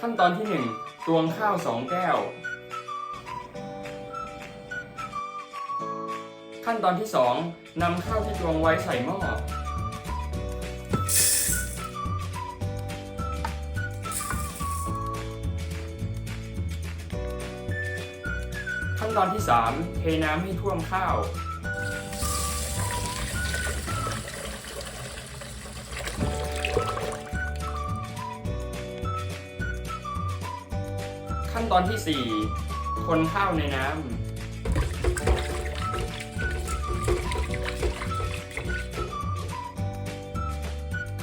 ขั้นตอนที่ 1 ตวงข้าว 2 แก้ว ขั้นตอนที่ 2นำข้าวที่ตวงไว้ใส่หม้อ ขั้นตอนที่ 3 เทน้ำให้ท่วมข้าว ขั้นตอนที่ 4 คนข้าวในน้ำ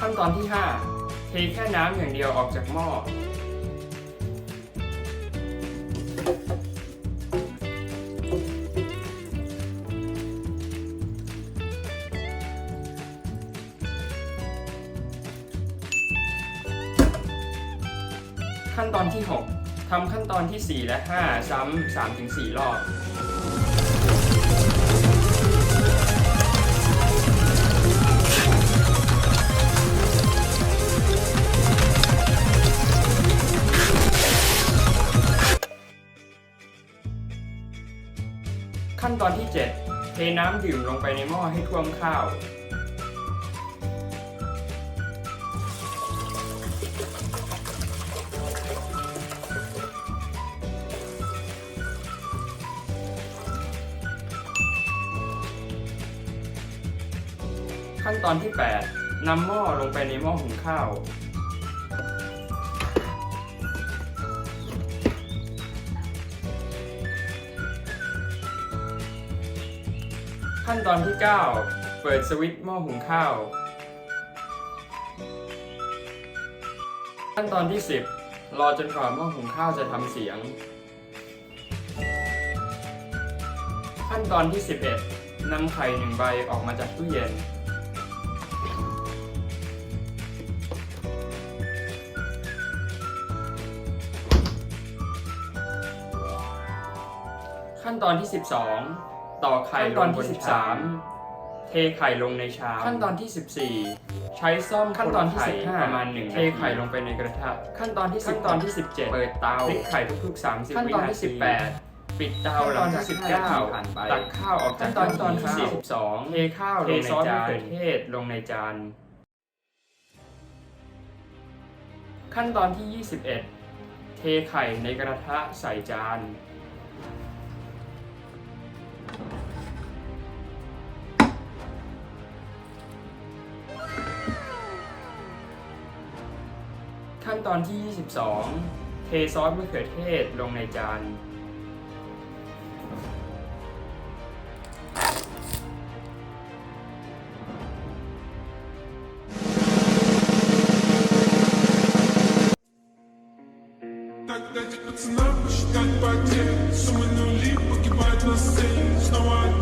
ขั้นตอนที่ 5 เทแค่น้ำอย่างเดียวออกจากหม้อขั้นตอนที่ 6 ทำขั้นตอนที่ 4 และ 5 ซ้ำ3-4 รอบขั้นตอนที่ 7 เทน้ำดื่มลงไปในหม้อให้ท่วมข้าว ขั้นตอนที่ 8นำหม้อลงไปในหม้อหุงข้าว ขั้นตอนที่ 9 เปิดสวิตช์หม้อหุงข้าว ขั้นตอนที่ 10 รอจนกว่าหม้อหุงข้าวจะทำเสียง ขั้นตอนที่ 11นำไข่หนึ่งใบออกมาจากตู้เย็น ขั้นตอนที่ 12 ต่อไข่ลงบนชามเทไข่ลงในชามขั้นตอนที่ 14 ใช้ซ่อมขั้นตอนที่15ประมาณหนึ่งเทไข่ลงไปในกระทะขั้นตอนที่ขั้นตอนที่ 17 เปิดเตาพลิกไข่ทุกๆ 30ขั้นตอนที่ 18 ปิดเตาหลังจาก19ผ่านไปตักข้าวออกจากขั้นตอนที่42เทข้าวลงในจานเทซอสมะเขือเทศลงในจาน ขั้นตอนที่ 21 เทไข่ในกระทะใส่จาน ขั้นตอนที่ 22 เทซอสมะเขือเทศลงในจาน Так дайте пацанам посчитать потери Суммы нули погибают на сцене Снова